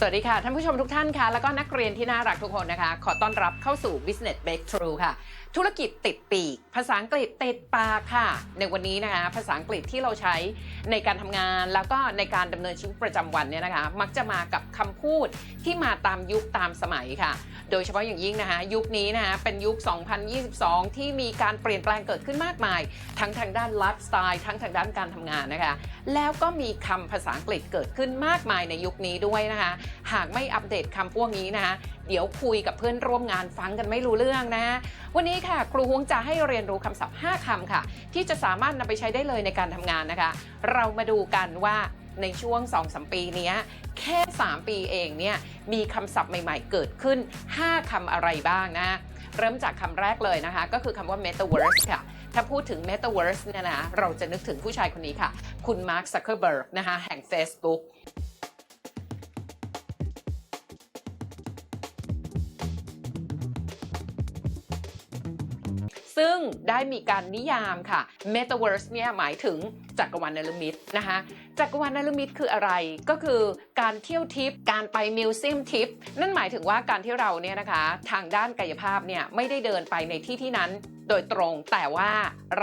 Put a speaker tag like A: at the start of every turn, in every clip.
A: สวัสดีค่ะ ท่านผู้ชมทุกท่านค่ะแล้วก็นักเรียนที่น่ารักทุกคนนะคะ ขอต้อนรับเข้าสู่ Business Breakthrough ค่ะธุรกิจติดปีก ภาษาอังกฤษติดปากค่ะ ในวันนี้นะคะภาษาอังกฤษที่เราใช้ในการทำงานแล้วก็ในการดำเนินชีวิตประจำวันเนี่ยนะคะ มักจะมากับคำพูดที่มาตามยุคตามสมัยค่ะ โดยเฉพาะอย่างยิ่งนะคะยุคนี้นะคะเป็นยุค 2022 ที่มีการเปลี่ยนแปลงเกิดขึ้นมากมาย ทั้งทางด้านไลฟ์สไตล์ทั้งทางด้านการทำงานนะคะ แล้วก็มีคำภาษาอังกฤษเกิดขึ้นมากมายในยุคนี้ด้วยนะคะ หากไม่อัปเดตคำพวกนี้นะคะ เดี๋ยวคุยกับเพื่อนร่วมงานฟังกันไม่รู้เรื่องนะ วันนี้ค่ะ ครูฮวงจะให้เรียนรู้คำศัพท์ 5คำค่ะ ที่จะสามารถนำไปใช้ได้เลยในการทำงานนะคะ เรามาดูกันว่าในช่วง 2-3 ปีนี้แค่ 3 ปีเองเนี่ยมีคำศัพท์ใหม่ๆ เกิดขึ้น 5คำอะไรบ้างนะ เริ่มจากคำแรกเลยนะคะ ก็คือคำว่า metaverse ค่ะ ถ้าพูดถึง metaverse เนี่ยนะ เราจะนึกถึงผู้ชายคนนี้ค่ะ คุณมาร์คซักเคอร์เบิร์กนะคะ แห่ง Facebook งได้มีการนิยามค่ะ Metaverse เนี่ยหมายถึงจักรวาลนลมิตนะคะจักรวาลนลมิตคืออะไรก็คือการเที่ยวทิปการไปมิวเซียมทิปนั่นหมายถึงว่าการที่เราเนี่ยนะคะ ทางด้านกายภาพเนี่ยไม่ได้เดินไปในที่ที่นั้น โดยตรง แต่ว่า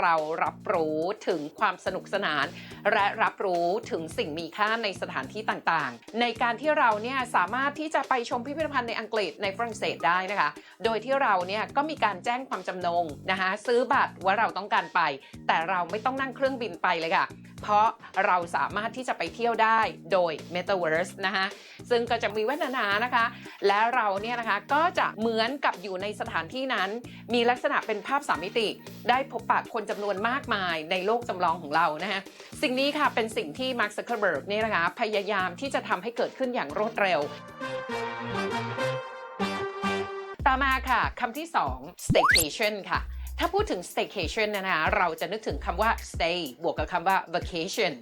A: เรารับรู้ถึงความสนุกสนาน และรับรู้ถึงสิ่งมีค่าในสถานที่ต่างๆ ในการที่เราเนี่ยสามารถที่จะไปชมพิพิธภัณฑ์ในอังกฤษในฝรั่งเศสได้นะคะ โดยที่เราเนี่ยก็มีการแจ้งความจำนงนะคะซื้อบัตรว่าเราต้องการไป แต่เราไม่ต้องนั่งเครื่องบินไปเลยค่ะ เพราะเราสามารถที่จะไปเที่ยวได้โดย Metaverse นะคะซึ่งก็จะมีแว่นหนานะคะ และเราเนี่ยนะคะก็จะเหมือนกับอยู่ในสถานที่นั้น มีลักษณะเป็นภาพสามมิติ ได้พบปะคนจำนวนมากมายในโลกจำลองของเรานะคะสิ่งนี้ค่ะเป็นสิ่งที่มาร์คซักเคอร์เบิร์กเนี่ยนะคะพยายามที่จะทำให้เกิดขึ้นอย่างรวดเร็วต่อมาค่ะคำที่ 2 staycation ค่ะ ถ้าพูดถึง staycation นนะคะเราจะนึกถึงคำว่า stay บวกกับคำว่า vacation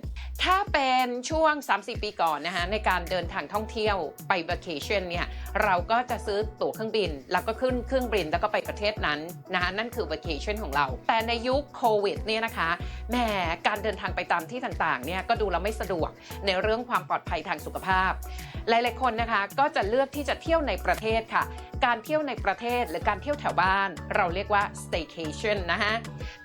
A: ถ้าเป็นช่วง3-4ปีก่อนนะคะในการเดินทางท่องเที่ยวไป vacation เนี่ยเราก็จะซื้อตั๋วเครื่องบิน แล้วก็ขึ้นเครื่องบินแล้วก็ไปประเทศนั้นนะคะนั่นคือ vacation ของเรา แต่ในยุคโควิดเนี่ยนะคะแหมการเดินทางไปตามที่ต่างๆเนี่ยก็ดูแล้วไม่สะดวกในเรื่องความปลอดภัยทางสุขภาพ หลายๆคนนะคะก็จะเลือกที่จะเที่ยวในประเทศค่ะ การเที่ยวในประเทศหรือการเที่ยวแถวบ้าน เราเรียกว่า staycation นะฮะ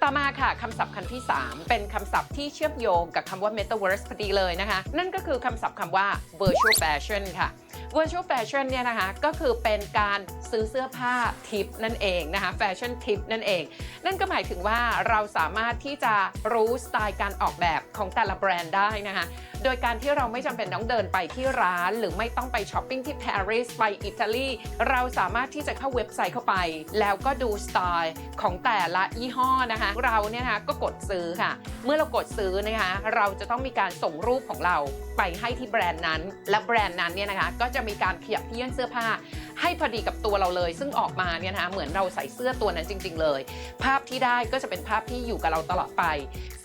A: ต่อมาค่ะคำศัพท์คำที่ 3 เป็นคำศัพท์ที่เชื่อมโยงกับคำว่า metaverse พอดีเลยนะคะ นั่นก็คือคำศัพท์คำว่า virtual fashion ค่ะ virtual fashion เนี่ยนะคะก็คือเป็นการซื้อเสื้อผ้าทิปนั่นเองนะคะ fashion tip นั่นเอง นั่นก็หมายถึงว่าเราสามารถที่จะรู้สไตล์การออกแบบของแต่ละแบรนด์ได้นะคะโดยการที่เราไม่จำเป็นต้องเดินไปที่ร้าน หรือไม่ต้องไปช้อปปิ้งที่ปารีสไปอิตาลีเราสามารถที่จะเข้าเว็บไซต์เข้าไป แล้วก็ดูสไตล์ของแต่ละยี่ห้อนะคะเราเนี่ยนะคะก็กดซื้อค่ะ เมื่อเรากดซื้อนะคะเราจะต้องมีการส่งรูปของเราไปให้ที่แบรนด์นั้น และแบรนด์นั้นเนี่ยนะคะก็จะะมีการขยับเยื่อนเสื้อผ้า ให้พอดีกับตัวเราเลย ซึ่งออกมาเนี่ยนะคะเหมือนเราใส่เสื้อตัวนั้นจริง ๆ เลย ภาพที่ได้ก็จะเป็นภาพที่อยู่กับเราตลอดไป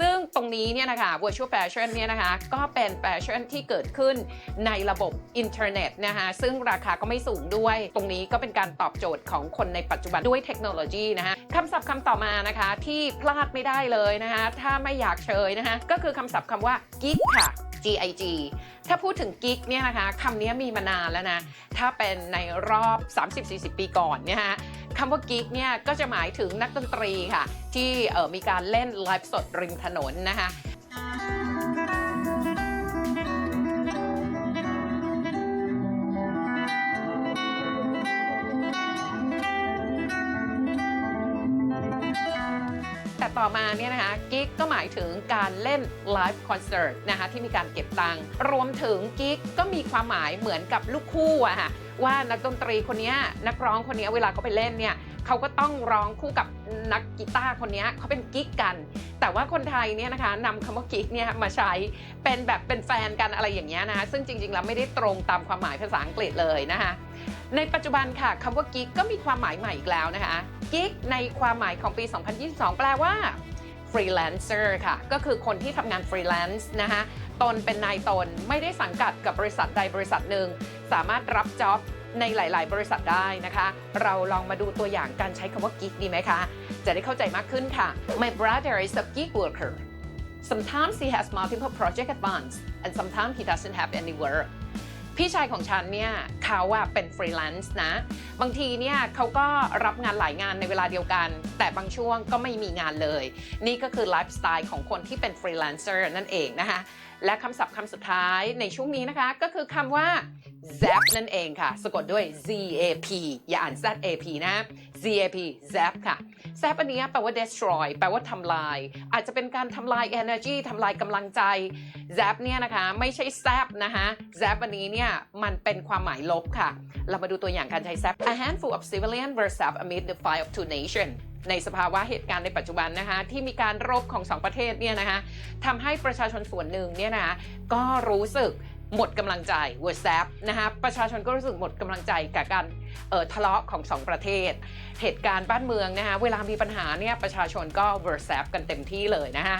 A: ซึ่งตรงนี้เนี่ยนะคะ virtual fashion เนี่ยนะคะก็เป็นแฟชั่นที่เกิดขึ้นในระบบอินเทอร์เน็ตนะคะซึ่งราคาก็ไม่สูงด้วย ตรงนี้ก็เป็นการตอบโจทย์ของคนในปัจจุบันด้วยเทคโนโลยีนะคะคำศัพท์คำต่อมานะคะที่พลาดไม่ได้เลยนะคะถ้าไม่อยากเชยนะคะก็คือคำศัพท์คำว่า geek ค่ะ GIG ถ้าพูดถึงกิ๊กเนี่ยนะคะคำนี้มีมานานแล้วนะ ถ้าเป็นในรอบ 30-40 ปีก่อนเนี่ยฮะคำว่ากิ๊กเนี่ยก็จะหมายถึงนักดนตรีค่ะ ที่มีการเล่นไลฟ์สดริมถนนนะคะ ต่อมาเนี่ยนะคะกิ๊กก็หมายถึงการเล่นไลฟ์คอนเสิร์ตนะคะที่มีการเก็บตังค์รวมถึงกิ๊กก็มีความหมายเหมือนกับลูกคู่อะค่ะว่านักดนตรีคนนี้นักร้องคนนี้เวลาเขาไปเล่นเนี่ยเขาก็ต้องร้องคู่กับนักกีตาร์คนนี้เขาเป็นกิ๊กกัน แต่ว่าคนไทยเนี่ยนะคะนำคำว่ากิ๊กเนี่ยมาใช้เป็นแบบเป็นแฟนกันอะไรอย่างเงี้ยนะคะซึ่งจริงๆแล้วไม่ได้ตรงตามความหมายภาษาอังกฤษเลยนะคะ ในปัจจุบันค่ะคำว่ากิ๊กก็มีความหมายใหม่อีกแล้วนะคะกิ๊กในความหมายของปี 2022 แปลว่า freelancer ค่ะ ก็คือคนที่ทำงาน freelance นะคะตนเป็นนายตนไม่ได้สังกัดกับบริษัทใดบริษัทหนึ่ง สามารถรับจ็อบในหลาย ๆ บริษัทได้นะคะ เราลองมาดูตัวอย่างการใช้คำว่ากิ๊กดีไหมคะ จะได้เข้าใจมากขึ้นค่ะ My brother is a gig worker Sometimes he has multiple project at once and sometimes he doesn't have any work พี่ชายของฉันเนี่ยเขาอะเป็นฟรีแลนซ์นะ บางทีเนี่ยเขาก็รับงานหลายงานในเวลาเดียวกัน แต่บางช่วงก็ไม่มีงานเลย นี่ก็คือไลฟ์สไตล์ของคนที่เป็นฟรีแลนเซอร์นั่นเองนะคะ และคำศัพท์คำสุดท้ายในช่วงนี้นะคะ ก็คือคำว่า zap นั่นเองค่ะ สะกดด้วย zap อย่าอ่าน zap นะ zap zap ค่ะ zap อันนี้แปลว่า destroy แปลว่าทำลาย อาจจะเป็นการทำลาย energy ทำลายกำลังใจ zap เนี่ยนะคะไม่ใช่ zap นะคะ zap อันนี้เนี่ยมันเป็นความหมายลบค่ะ เรามาดูตัวอย่างการใช้ zap a handful of civilians were zapped amid the fight of two nations ในสภาวะเหตุการณ์ในปัจจุบันนะคะที่มีการรบของสองประเทศเนี่ยนะคะทำให้ประชาชนส่วนหนึ่งเนี่ยนะคะก็รู้สึก หมดกำลังใจ w h a t s a p p นะคะประชาชนก็รู้สึกหมดกำลังใจกับการเออทะเลาะของสองประเทศ เหตุการณ์บ้านเมืองนะคะเวลามีปัญหาเนี่ยประชาชนก็ w h a t s a p p กันเต็มที่เลยนะคะ